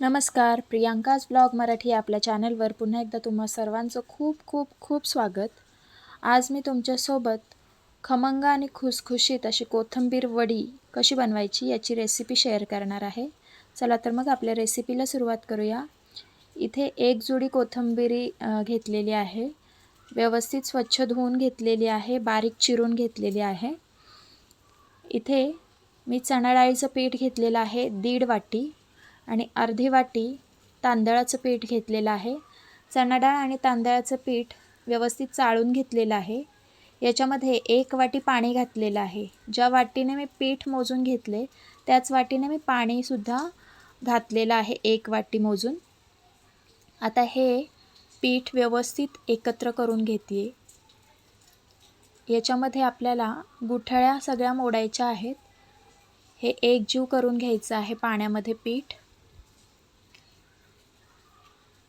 नमस्कार प्रियांकाज ब्लॉग मराठी आपल्या चॅनलवर पुन्हा एकदा तुम्हा सर्वांचं खूप खूप खूप स्वागत. आज मी तुमच्यासोबत खमंग आणि खुसखुशीत अशी कोथिंबीर वडी कशी बनवायची याची रेसिपी शेअर करणार आहे. चला तर मग आपल्या रेसिपीला सुरुवात करूया. इथे एक जुडी कोथंबिरी घेतलेली आहे. व्यवस्थित स्वच्छ धुवून घेतलेली आहे बारीक चिरून घेतलेली आहे. इथे मी चणा डाळीचं पीठ घेतलेलं आहे दीड वाटी. आणि अर्धी वाटी तांदळाचं पीठ घेतलेलं आहे. चणा डाळ आणि तांदळाचं पीठ व्यवस्थित चाळून घेतलेलं आहे. याच्यामध्ये एक वाटी पाणी घातलेलं आहे. ज्या वाटीने मी पीठ मोजून घेतले त्याच वाटीने मी पाणीसुद्धा घातलेलं आहे एक वाटी मोजून. आता हे पीठ व्यवस्थित एकत्र करून घेते याच्यामध्ये आपल्याला गुठळ्या सगळ्या मोडायच्या आहेत. हे एकजीव करून घ्यायचं आहे पाण्यामध्ये पीठ.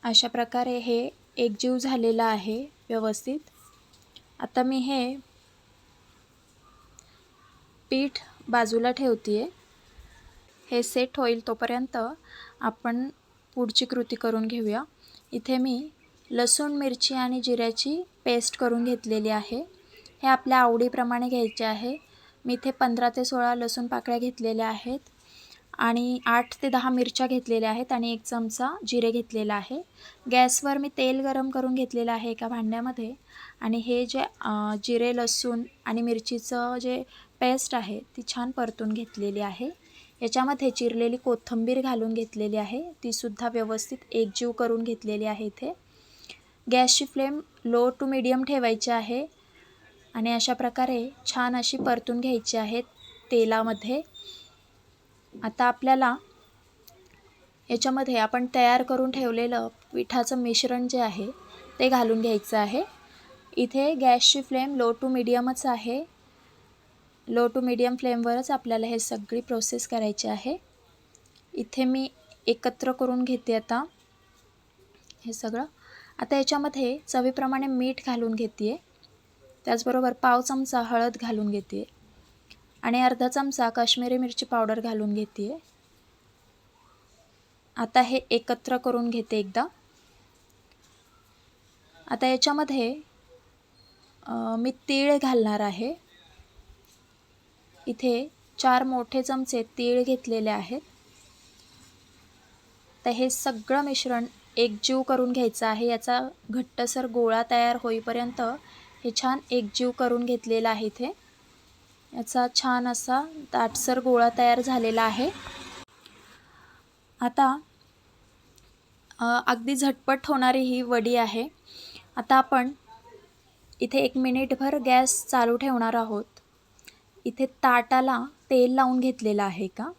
अशा प्रकारे हे एकजीव झालेलं आहे व्यवस्थित. आता मी हे पीठ बाजूला ठेवते आहे हे सेट होईल तोपर्यंत आपण पुढची कृती करून घेऊया. इथे मी लसूण मिरची आणि जिऱ्याची पेस्ट करून घेतलेली आहे. हे आपल्या आवडीप्रमाणे घ्यायचे आहे. मी इथे पंधरा ते सोळा लसूण पाकळ्या घेतलेल्या आहेत. आणि आठ ते दहा मिरच्या घेतलेल्या आहेत आणि एक चमचा जिरे घेतलेला आहे. गॅसवर मी तेल गरम करून घेतलेलं आहे एका भांड्यामध्ये. आणि हे जे जिरे लसूण आणि मिरचीचं जे पेस्ट आहे ती छान परतून घेतलेली आहे. याच्यामध्ये चिरलेली कोथिंबीर घालून घेतलेली आहे. तीसुद्धा व्यवस्थित एकजीव करून घेतलेली आहे इथे. गॅसची फ्लेम लो टू मिडियम ठेवायची आहे आणि अशा प्रकारे छान अशी परतून घ्यायची आहे तेलामध्ये. आता आपल्याला याच्यामध्ये आपण तयार करून ठेवलेलं पिठाचं मिश्रण जे आहे ते घालून घ्यायचं आहे. इथे गॅसची फ्लेम लो टू मिडियमच आहे. लो टू मिडियम फ्लेमवरच आपल्याला हे सगळी प्रोसेस करायची आहे. इथे मी एकत्र करून घेते आता हे सगळं. आता याच्यामध्ये चवीप्रमाणे मीठ घालून घेते आहे त्याचबरोबर पाव चमचा हळद घालून घेते आहे आणि अर्धा चमचा काश्मीरी मिरची पावडर घालून घेते आता हे एकत्र करून घेते एकदा. आता याच्यामध्ये मी तीळ घालणार आहे. इथे चार मोठे चमचे तीळ घेतलेले आहेत. तर हे सगळं मिश्रण एकजीव करून घ्यायचं आहे. याचा घट्टसर गोळा तयार होईपर्यंत हे छान एकजीव करून घेतलेला आहे इथे. याचा छान असा दाटसर गोळा तयार झालेला आहे. आता अगदी झटपट होणारी ही वडी आहे. आता आपण इथे एक मिनिटभर गॅस चालू ठेवणार आहोत. इथे ताटाला तेल लावून घेतलेलं आहे का?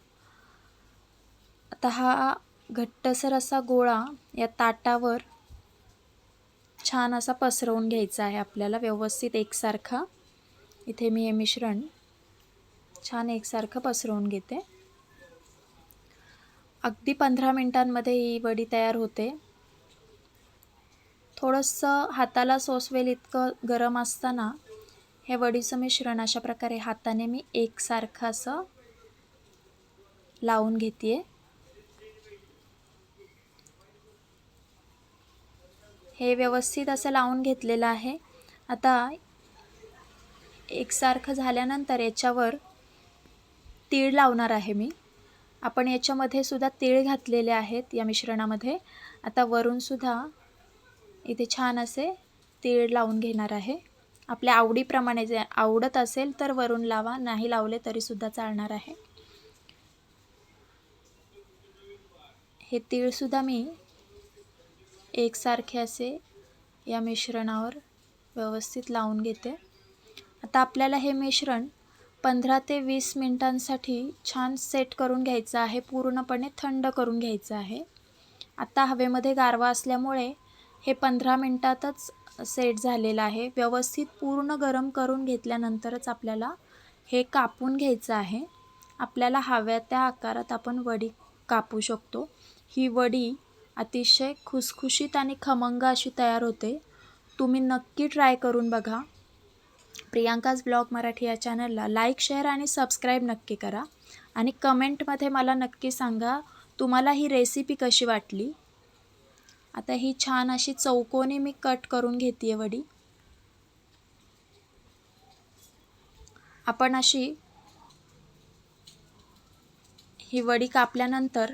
आता हा घट्टसर असा गोळा या ताटावर छान असा पसरवून घ्यायचा आहे आपल्याला व्यवस्थित एकसारखा. इथे मी हे मिश्रण छान एकसारखं पसरवून घेते. अगदी पंधरा मिनटांमध्ये ही वडी तयार होते. थोडंसं हाताला सोसवेल इतकं गरम असताना हे वडीचं मिश्रण अशा प्रकारे हाताने मी एकसारखं असं लावून घेते हे व्यवस्थित असं लावून घेतलेलं आहे. आता एकसारखं झाल्यानंतर याच्यावर तीळ लावणार आहे मी. आपण याच्यामध्ये सुद्धा तीळ घातलेले आहेत या मिश्रणामध्ये. आता वरूनसुद्धा इथे छान असे तीळ लावून घेणार आहे. आपल्या आवडीप्रमाणे जे आवडत असेल तर वरून लावा नाही लावले तरीसुद्धा चालणार आहे. हे तीळसुद्धा मी एकसारखे असे या मिश्रणावर व्यवस्थित लावून घेते. आता आपल्याला हे मिश्रण पंधरा ते वीस मिनटांसाठी छान सेट करून घ्यायचं आहे पूर्णपणे थंड करून घ्यायचं आहे. आता हवेमध्ये गारवा असल्यामुळे हे पंधरा मिनटातच सेट झालेलं आहे. व्यवस्थित पूर्ण गरम करून घेतल्यानंतरच आपल्याला हे कापून घ्यायचं आहे. आपल्याला हव्या त्या आकारात आपण वडी कापू शकतो. ही वडी अतिशय खुसखुशीत आणि खमंग अशी तयार होते. तुम्ही नक्की ट्राय करून बघा. प्रियांकाज ब्लॉग मराठी या चॅनलला लाईक शेअर आणि सबस्क्राईब नक्की करा. आणि कमेंटमध्ये मला नक्की सांगा तुम्हाला ही रेसिपी कशी वाटली? आता ही छान अशी चौकोनी मी कट करून घेते आहे वडी. आपण अशी ही वडी कापल्यानंतर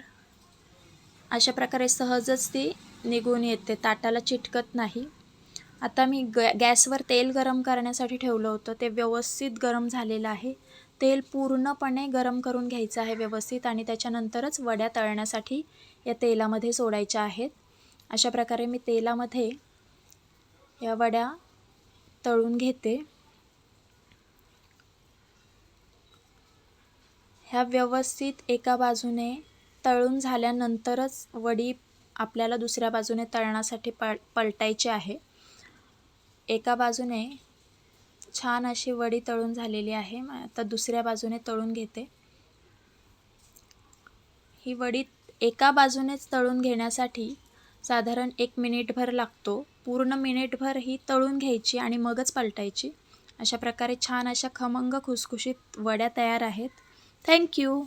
अशा प्रकारे सहजच ती निघून येते ताटाला चिटकत नाही. आता मी गॅ गॅसवर तेल गरम करण्यासाठी ठेवलं होतं. ते व्यवस्थित गरम झालेलं आहे. तेल पूर्णपणे गरम करून घ्यायचं आहे व्यवस्थित आणि त्याच्यानंतरच वड्या तळण्यासाठी या तेलामध्ये सोडायच्या आहेत. अशा प्रकारे मी तेलामध्ये या वड्या तळून घेते. ह्या व्यवस्थित एका बाजूने तळून झाल्यानंतरच वडी आपल्याला दुसऱ्या बाजूने तळण्यासाठी पल पलटायची आहे. एका बाजूने छान अशी वडी तळून झालेली आहे. आता दुसऱ्या बाजूने तळून घेते. ही वडी एका बाजूनेच तळून घेण्यासाठी साधारण एक मिनिटभर लागतो. पूर्ण मिनिटभर ही तळून घ्यायची आणि मगच पलटायची. अशा प्रकारे छान अशा खमंग खुसखुशीत वड्या तयार आहेत. थँक्यू